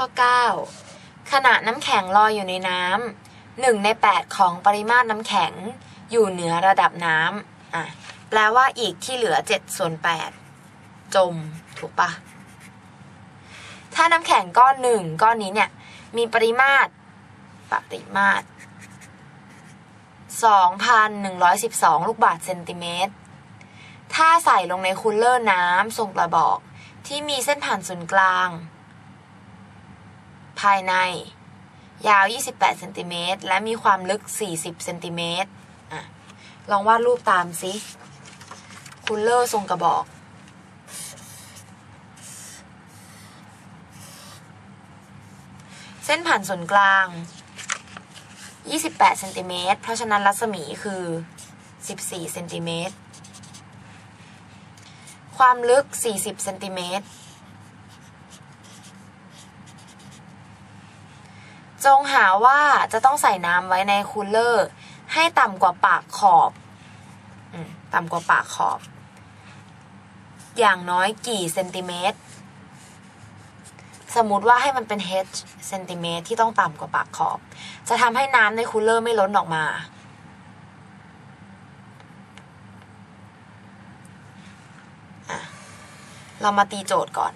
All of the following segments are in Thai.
ข้อ 9 ขณะน้ำแข็งลอยอยู่ในน้ำหนึ่งใน 8 ของปริมาตรน้ำแข็งอยู่เหนือระดับน้ำอะแปลว่าอีกที่เหลือ7ส่วน8จมถูกปะถ้าน้ำแข็งก้อนหนึ่งก้อนนี้เนี่ย มีปริมาตรปริมาตร2,112 ลูกบาศก์เซนติเมตร ถ้าใส่ลงในคูลเลอร์น้ำทรงกระบอก ที่มีเส้นผ่านศูนย์กลาง ภายใน ยาว 28เซนติเมตรและมีความลึก 40เซนติเมตรลองวาดรูปตามสิคูลเลอร์ทรงกระบอก เส้นผ่านศูนย์กลาง 28เซนติเมตรเพราะฉะนั้นรัศมีคือ 14เซนติเมตรความลึก 40เซนติเมตร จงหาว่าจะต้องใส่น้ำไว้ในคูลเลอร์ ให้ต่ำกว่าปากขอบอต่ำกว่าปากขอบ อย่างน้อยกี่เซนติเมตร สมมติว่าให้มันเป็น h เซนติเมตรที่ต้องต่ำกว่าปากขอบ จะทำให้น้ำในคูลเลอร์ไม่ล้นออกมา เรามาตีโจทย์ก่อน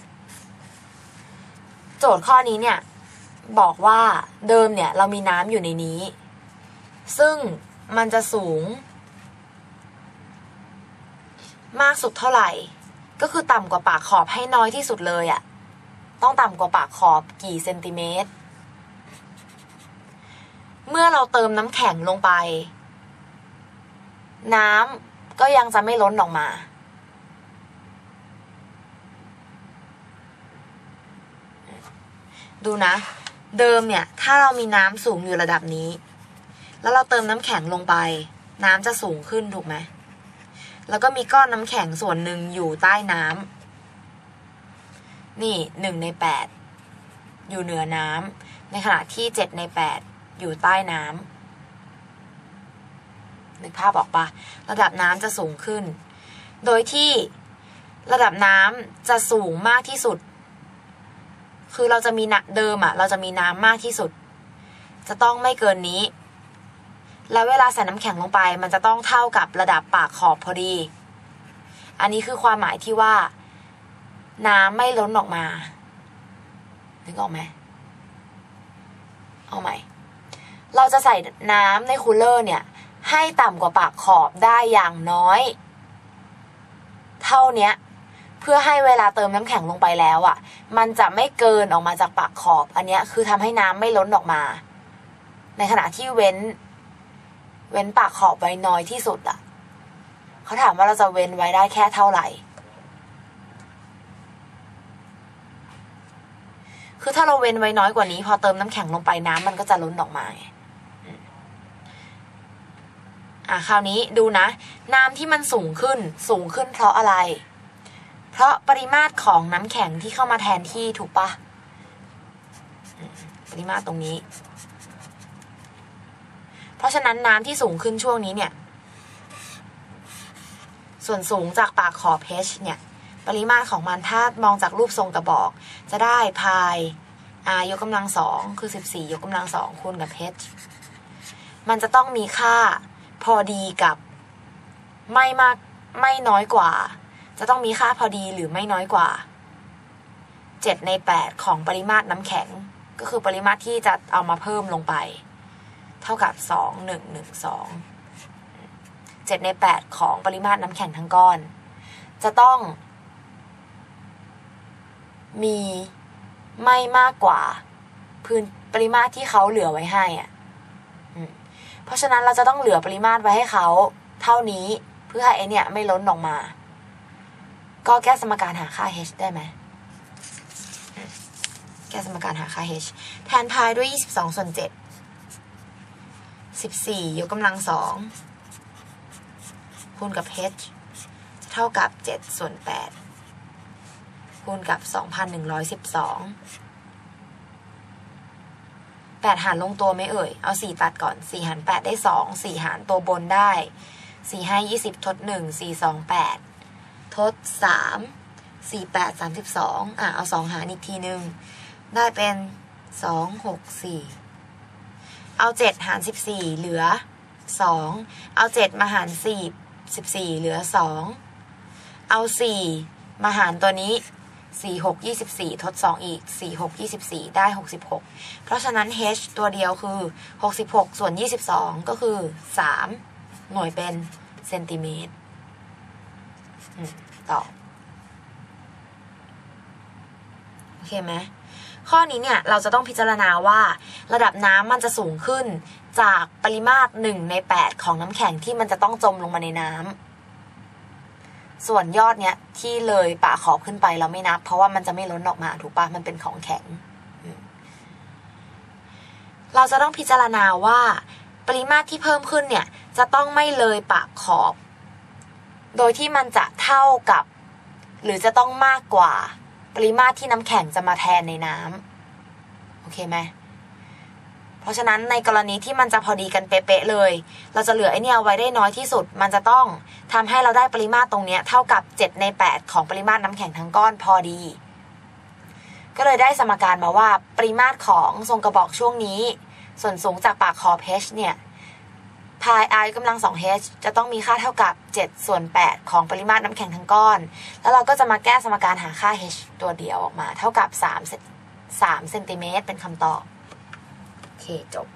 โจทย์ข้อนี้เนี่ย บอกว่าเดิมเนี่ยเรามีน้ำอยู่ในนี้ ซึ่งมันจะสูง มากสุดเท่าไหร่ ก็คือต่ำกว่าปากขอบให้น้อยที่สุดเลยอะ่ะต้องต่ำกว่าปากขอบกี่เซนติเมตร เมื่อเราเติมน้ำแข็งลงไป น้ำก็ยังจะไม่ล้นออกมาดูนะ เดิมเนี่ย ถ้าเรามีน้ำสูงอยู่ระดับนี้ แล้วเราเติมน้ำแข็งลงไป น้ำจะสูงขึ้นถูกไหม แล้วก็มีก้อนน้ำแข็งส่วนหนึ่งอยู่ใต้น้ำนี่หนึ่งในแปดอยู่เหนือน้ำในขณะที่เจ็ดในแปดอยู่ใต้น้ำนึกภาพออกปะระดับน้ำจะสูงขึ้น โดยที่ระดับน้ำจะสูงมากที่สุด คือเราจะมีนเดิมอะเราจะมีน้ำมากที่สุด จะต้องไม่เกินนี้ แล้วเวลาใส่น้ำแข็งลงไป มันจะต้องเท่ากับระดับปากขอบพอดี อันนี้คือความหมายที่ว่า น้ำไม่ล้นออกมานึกออกไหมเอาใหม่ เราจะใส่น้ำในคูลเลอร์เนี่ย ให้ต่ำกว่าปากขอบได้อย่างน้อย เท่าเนี้ย เพื่อให้เวลาเติมน้ำแข็งลงไปแล้วอะ่ะ มันจะไม่เกินออกมาจากปากขอบ อันเนี้ยคือทำให้น้ำไม่ล้นออกมา ในขณะที่เว้น เว้นปากขอบไว้น้อยที่สุดอะ่ะเขาถามว่าเราจะเว้นไว้ได้แค่เท่าไหร่ คือถ้าเราเว้นไว้น้อยกว่านี้ พอเติมน้ำแข็งลงไปน้ำมันก็จะล้นออกมาไงอะคราวนี้ดูนะ น้ำที่มันสูงขึ้น สูงขึ้นเพราะอะไร เพราะปริมาตรของน้ำแข็งที่เข้ามาแทนที่ถูกปะปริมาตรตรงนี้ เพราะฉะนั้นน้ำที่สูงขึ้นช่วงนี้เนี่ย ส่วนสูงจากปากขอบเพชเนี่ย ปริมาตรของมันถ้ามองจากรูปทรงกระบอก จะได้พาย r ยกกำลังสองคือสิบสี่ยกกำลังสองคูณกับ h มันจะต้องมีค่าพอดีกับไม่มากไม่น้อยกว่า จะต้องมีค่าพอดีหรือไม่น้อยกว่าเจ็ดในแปดของปริมาตรน้ำแข็ง ก็คือปริมาตรที่จะเอามาเพิ่มลงไป เท่ากับสองหนึ่งหนึ่งสองเจ็ดในแปดของปริมาตรน้ำแข็งทั้งก้อน จะต้อง มีไม่มากกว่า พื้นปริมาตรที่เขาเหลือไว้ให้อะเพราะฉะนั้นเราจะต้องเหลือปริมาตรไว้ให้เขา เท่านี้เพื่อให้ไอเนี่ยไม่ล้นออกมา ก็แก้สมการหาค่า h ได้ไหม แก้สมการหาค่า h แทนพายด้วย 22 ส่วน 7 14 ยกกำลังสองคูณกับ h เท่ากับ 7 ส่วน 8 คูณกับ 2,112 8 หารลงตัวไม่เอ่ย เอา 4 ตัดก่อน 4 หาร 8 ได้ 2 4 หารตัวบนได้ 4 ให้ 20 ทด 1 4 2 8 ทด3 4 8 32อะเอา2หารอีกทีหนึ่งได้เป็นสองหกสี่เอาเจ็ดหารสิบสี่เหลือสองเอาเจ็ดมาหารสี่สิบสี่เหลือสองเอาสี่มาหารตัวนี้สี่หกยี่สิบสี่ทดสองอีกสี่หกยี่สิบสี่ได้หกสิบหกเพราะฉะนั้น h ตัวเดียวคือหกสิบหกส่วนยี่สิบสองก็คือสามหน่วยเป็นเซนติเมตร ต่อ โอเคไหมข้อนี้เนี่ยเราจะต้องพิจารณาว่าระดับน้ำมันจะสูงขึ้นจากปริมาตรหนึ่งในแปดของน้ำแข็งที่มันจะต้องจมลงมาในน้ำส่วนยอดเนี้ยที่เลยป่าขอบขึ้นไปเราไม่นับ เพราะว่ามันจะไม่ล้นออกมาถูกปะมันเป็นของแข็ง เราจะต้องพิจารณาว่า ปริมาตรที่เพิ่มขึ้นเนี่ย จะต้องไม่เลยปากขอบ โดยที่มันจะเท่ากับ หรือจะต้องมากกว่า ปริมาตรที่น้ำแข็งจะมาแทนในน้ำโอเคไหมเพราะฉะนั้นในกรณีที่มันจะพอดีกันเป๊ะๆเลย เราจะเหลือไอเนี่ยไว้ได้น้อยที่สุด มันจะต้องทำให้เราได้ปริมาตรตรงเนี้ยเท่ากับ 7 ใน 8 ของปริมาตรน้ำแข็งทั้งก้อนพอดี ก็เลยได้สมการมาว่าปริมาตรของทรงกระบอกช่วงนี้ ส่วนสูงจากปากขอบ h เนี่ย พาย i กำลัง 2h จะต้องมีค่าเท่ากับ 7 ส่วน 8 ของปริมาตรน้ำแข็งทั้งก้อน แล้วเราก็จะมาแก้สมการหาค่า h ตัวเดียวออกมา เท่ากับ3 3เซนติเมตรเป็นคำตอบ โอเค จบ